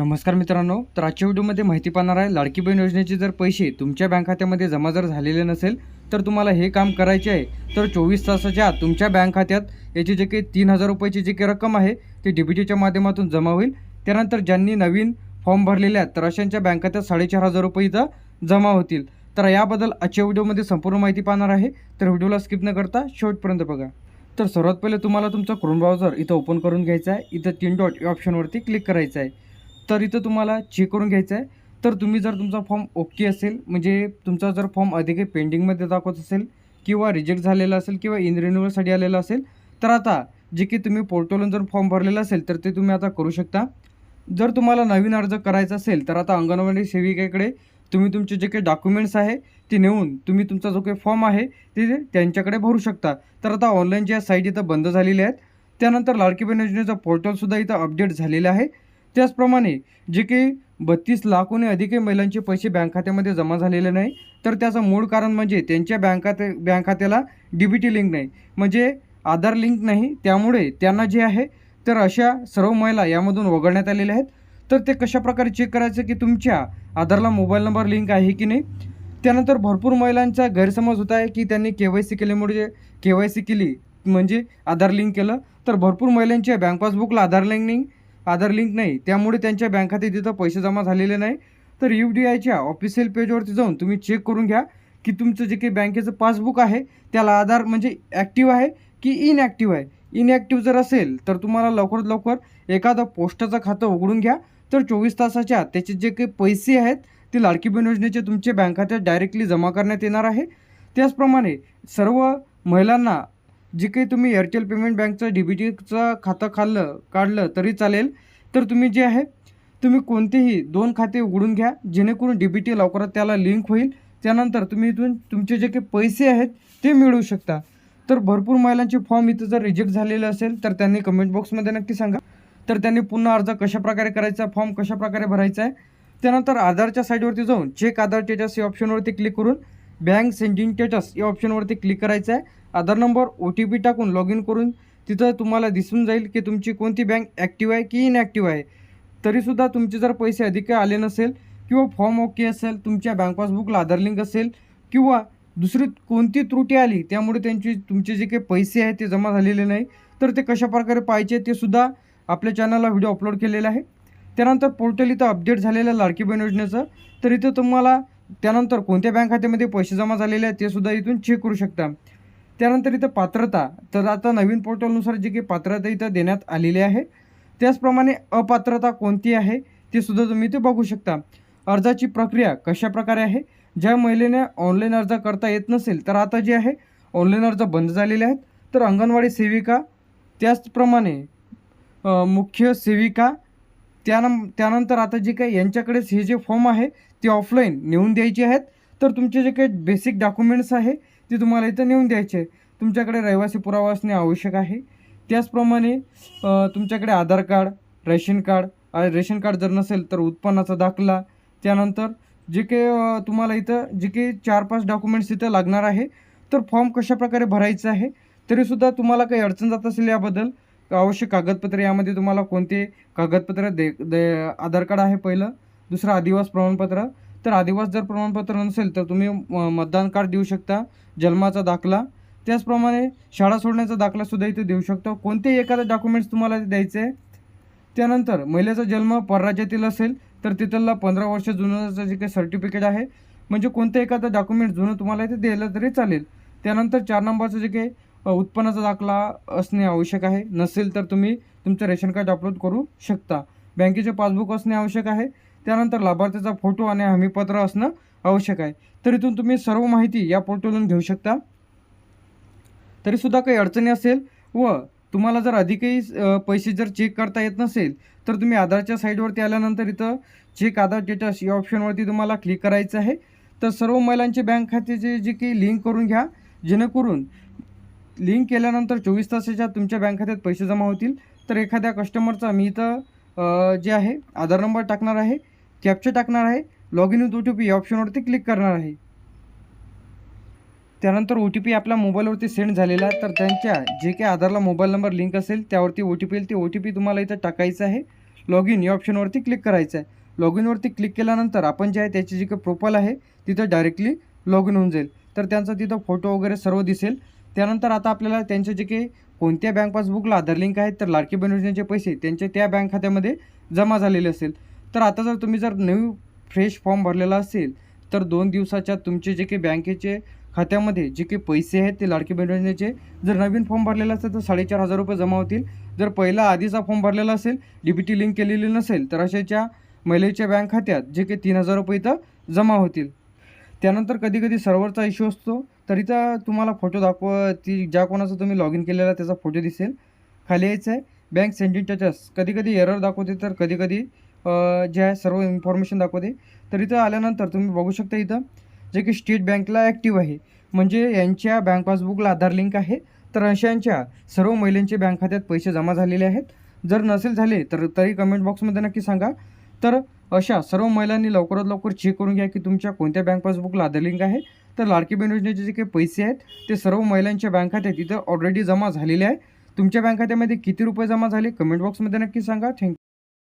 नमस्कार मित्रांनो तर आजच्या व्हिडिओमध्ये माहिती पाहणार आहे लाडकी बहीण योजनेचे जर पैसे तुमच्या बँक खात्यामध्ये जमा जर झालेले नसेल तर तुम्हाला हे काम करायचे आहे. तर चोवीस तासाच्या आत तुमच्या बँक खात्यात याची जे काही तीन हजार रुपयाची जी काही रक्कम आहे ती डी बी टीच्या माध्यमातून जमा होईल. त्यानंतर ज्यांनी नवीन फॉर्म भरलेले आहेत तर अशांच्या बँक खात्यात साडेचार हजार रुपये इथं जमा होतील. तर याबद्दल आजच्या व्हिडिओमध्ये संपूर्ण माहिती पाहणार आहे. तर व्हिडिओला स्किप न करता शेवटपर्यंत बघा. तर सर्वात पहिले तुम्हाला तुमचा क्रोम ब्राउझर इथं ओपन करून घ्यायचा आहे. इथं तीन डॉट या ऑप्शनवरती क्लिक करायचं आहे. तर इथं तुम्हाला चेक करून घ्यायचं आहे. तर तुम्ही जर तुमचा फॉर्म ओके असेल म्हणजे तुमचा जर फॉर्म अधिक पेंडिंगमध्ये दाखवत असेल किंवा रिजेक्ट झालेला असेल किंवा इन रिन्युअलसाठी आलेला असेल तर आता जे की तुम्ही पोर्टलवरून जर फॉर्म भरलेला असेल तर ते तुम्ही आता करू शकता. जर तुम्हाला नवीन अर्ज करायचा असेल तर आता अंगणवाडी सेविकेकडे तुम्ही तुमचे जे काही डॉक्युमेंट्स आहे ते नेऊन तुम्ही तुमचा जो काही फॉर्म आहे ते त्यांच्याकडे भरू शकता. तर आता ऑनलाईन ज्या साईट इथं बंद झालेल्या आहेत त्यानंतर लाडकी बहीण योजनेचं पोर्टलसुद्धा इथं अपडेट झालेलं आहे. त्याचप्रमाणे जे काही बत्तीस लाखहून अधिक महिलांचे पैसे बँक खात्यामध्ये जमा झालेले नाही तर त्याचं मूळ कारण म्हणजे त्यांच्या बँक खाते बँक खात्याला डी बी टी लिंक नाही. म्हणजे आधार लिंक नाही त्यामुळे त्यांना जे आहे तर अशा सर्व महिला यामधून वगळण्यात आलेल्या आहेत. तर ते कशाप्रकारे चेक करायचं की तुमच्या आधारला मोबाईल नंबर लिंक आहे की नाही? त्यानंतर भरपूर महिलांचा गैरसमज होत आहे की त्यांनी के वाय सी केल्यामुळे म्हणजे, के वाय सी केली म्हणजे आधार लिंक केलं. तर भरपूर महिलांच्या बँक पासबुकला आधार लिंक नाही आधार लिंक नाही त्यामुळे त्यांच्या बँक खात्यात तिथं पैसे जमा झालेले नाही. तर यू डी आयच्या ऑफिशियल पेजवरती जाऊन तुम्ही चेक करून घ्या की तुमचं जे काही बँकेचं पासबुक आहे त्याला आधार म्हणजे ॲक्टिव्ह आहे की इनॲक्टिव्ह आहे? इनॲक्टिव्ह जर असेल तर तुम्हाला लवकरात लवकर एखादं पोस्टाचं खातं उघडून घ्या. तर चोवीस तासाच्या त्याचे जे काही पैसे आहेत ते लाडकी बहीण योजनेचे तुमच्या बँक खात्यात डायरेक्टली जमा करण्यात येणार आहे. त्याचप्रमाणे सर्व महिलांना जे काही तुम्ही एअरटेल पेमेंट बँकचं डी बी टीचं खातं खाल्लं काढलं तरी चालेल. तर तुम्ही जे आहे तुम्ही कोणतेही दोन खाते उघडून घ्या जेणेकरून डी बी टी लवकरात त्याला लिंक होईल. त्यानंतर तुम्ही इथून तुमचे जे काही पैसे आहेत ते मिळवू शकता. तर भरपूर महिलांचे फॉर्म इथं जर रिजेक्ट झालेले असेल तर त्यांनी कमेंट बॉक्समध्ये नक्की सांगा. तर त्यांनी पुन्हा अर्ज कशाप्रकारे करायचा फॉर्म कशाप्रकारे भरायचा आहे त्यानंतर आधारच्या साईडवरती जाऊन चेक आधार स्टेटस या ऑप्शनवरती क्लिक करून बँक सेंडिंग स्टेटस या ऑप्शनवरती क्लिक करायचं आहे Aadhaar number O T P टाकून लॉग इन करून तिथं तुम्हाला दिसून जाईल की तुमची कोणती बँक ॲक्टिव्ह आहे की इनॲक्टिव्ह आहे. तरीसुद्धा तुमचे जर पैसे अधिक आले नसेल किंवा फॉर्म ओके असेल तुमच्या बँक पासबुकला आधार लिंक असेल किंवा दुसरी कोणती त्रुटी आली त्यामुळे त्यांची तुमचे जे काही पैसे आहेत ते जमा झालेले नाही तर ते कशाप्रकारे पाहिजे ते सुद्धा आपल्या चॅनलला व्हिडिओ अपलोड केलेला आहे. त्यानंतर पोर्टल इथं अपडेट झालेलं लाडकी बहीण योजनेचं तर इथं तुम्हाला त्यानंतर कोणत्या बँक खात्यामध्ये पैसे जमा झालेले आहेत ते सुद्धा इथून चेक करू शकता. त्यानंतर इथं पात्रता तर आता नवीन पोर्टलनुसार जी काही पात्रता इथं देण्यात आलेली आहे. त्याचप्रमाणे अपात्रता कोणती आहे ते सुद्धा तुम्ही इथे बघू शकता. अर्जाची प्रक्रिया कशा प्रकारे आहे ज्या महिलेने ऑनलाईन अर्ज करता येत नसेल तर आता जे आहे ऑनलाईन अर्ज बंद झालेले आहेत. तर अंगणवाडी सेविका त्याचप्रमाणे मुख्य सेविका त्यानं त्यानंतर आता जे काही यांच्याकडेच हे जे फॉर्म आहे ते ऑफलाईन नेऊन द्यायचे आहेत. तर तुमचे जे काही बेसिक डॉक्युमेंट्स आहे ते तुम्हाला इथं नेऊन द्यायचे आहे तुमच्याकडे रहिवासी पुरावा असणे आवश्यक आहे. त्याचप्रमाणे तुमच्याकडे Aadhaar card ration card ration card जर नसेल तर उत्पन्नाचा दाखला. त्यानंतर जे काही तुम्हाला इथं जे काही चार पाच डॉक्युमेंट्स इथं लागणार आहे तर फॉर्म कशाप्रकारे भरायचं आहे तरीसुद्धा तुम्हाला काही अडचण जात असेल याबद्दल आवश्यक कागदपत्रे यामध्ये तुम्हाला कोणते कागदपत्र दे दे आधार कार्ड आहे पहिलं. दुसरं आदिवास प्रमाणपत्र. तर आदिवास जर प्रमाणपत्र नसेल तर तुम्ही म- मतदान कार्ड देऊ शकता जन्माचा दाखला. त्याचप्रमाणे शाळा सोडण्याचा दाखलासुद्धा इथे देऊ शकता. कोणतेही एखादं डॉक्युमेंट्स तुम्हाला ते द्यायचे आहे त्यानंतर महिलेचा जन्म परराज्यातील असेल तर तिथला पंधरा वर्ष जुनं जे काही सर्टिफिकेट आहे म्हणजे कोणतं एखादं डॉक्युमेंट जुनं तुम्हाला इथे दिलं तरी चालेल. त्यानंतर चार नंबरचं जे काही उत्पन्नाचा दाखला असणे आवश्यक आहे. नसेल तर तुम्ही तुमचं रेशन कार्ड अपलोड करू शकता. बँकेचे पासबुक असणे आवश्यक आहे. त्यानंतर लाभार्थीचा फोटो आणि हमीपत्र असणं आवश्यक आहे. तर इथून तुम्ही सर्व माहिती या पोर्टलवरून घेऊ शकता. तरीसुद्धा काही अडचणी असेल व तुम्हाला जर अधिकही पैसे जर चेक करता येत नसेल तर तुम्ही आधारच्या साईडवरती आल्यानंतर इथं चेक आधार स्टेटस या ऑप्शनवरती तुम्हाला क्लिक करायचं आहे. तर सर्व महिलांचे बँक खात्याचे जे काही लिंक करून घ्या जेणेकरून लिंक केल्यानंतर चोवीस तासाच्या तुमच्या बँक खात्यात पैसे जमा होतील. तर एखाद्या कस्टमरचा मी इथं जे आहे आधार नंबर टाकणार आहे कॅप्चर टाकणार आहे log in with O T P या ऑप्शनवरती क्लिक करणार आहे. त्यानंतर ओ टी पी आपल्या मोबाईलवरती सेंड झालेला आहे. तर त्यांच्या जे काही आधारला मोबाईल नंबर लिंक असेल त्यावरती ओ टी पी येईल. ते ओ टी पी तुम्हाला इथं टाकायचं आहे. लॉग इन या ऑप्शनवरती क्लिक करायचं आहे. लॉग इनवरती क्लिक केल्यानंतर आपण जे आहे त्याची जी काही प्रोफाईल आहे तिथं डायरेक्टली लॉग इन होऊन जाईल. तर त्यांचा तिथं फोटो वगैरे सर्व दिसेल. त्यानंतर आता आपल्याला त्यांचे जे काही कोणत्या बँक पासबुकला आधार लिंक आहेत तर लाडकी बहीण योजनेचे पैसे त्यांचे त्या बँक खात्यामध्ये जमा झालेले असेल. तर आता जर तुम्ही जर न्यू फ्रेश फॉर्म भरलेला असेल तर दोन दिवसाच्या तुमचे जे काही बँकेचे खात्यामध्ये जे काही पैसे आहेत ते लाडकी बहीण योजनेचे जर नवीन फॉर्म भरलेला असेल तर साडेचार हजार रुपये जमा होतील. जर पहिला आधीचा फॉर्म भरलेला असेल डी बी टी लिंक केलेली नसेल तर अशाच्या महिलेच्या बँक खात्यात जे काही तीन हजार रुपये इथं जमा होतील. त्यानंतर कधीकधी सर्व्हरचा इश्यू असतो. तर इथं तुम्हाला फोटो दाखव ती ज्या कोणाचा तुम्ही लॉग इन केलेला त्याचा फोटो दिसेल. खाली यायचं आहे बँक सेंडिंग टचस कधी कधी एरर दाखवते तर कधी कधी जे आहे सर्व इन्फॉर्मेशन दाखवते. तर इथं आल्यानंतर तुम्ही बघू शकता इथं जे की स्टेट बँकला ॲक्टिव्ह आहे. म्हणजे यांच्या बँक पासबुकला आधार लिंक आहे. तर अशांच्या सर्व महिलांचे बँक खात्यात पैसे जमा झालेले आहेत. जर नसेल झाले तर तरी कमेंट बॉक्समध्ये नक्की सांगा. तर अशा सर्व महिलांनी लवकरात लवकर चेक करून घ्या की तुमच्या कोणत्या बँक पासबुकला आधार लिंक आहे. तर लाडकी बहीण योजनेचे जे काही पैसे आहेत ते सर्व महिलांच्या बँक खात्यात इथं ऑलरेडी जमा झालेले आहे. तुमच्या बँक खात्यामध्ये किती रुपये जमा झाले? कमेंट बॉक्समध्ये नक्की सांगा. थँक्यू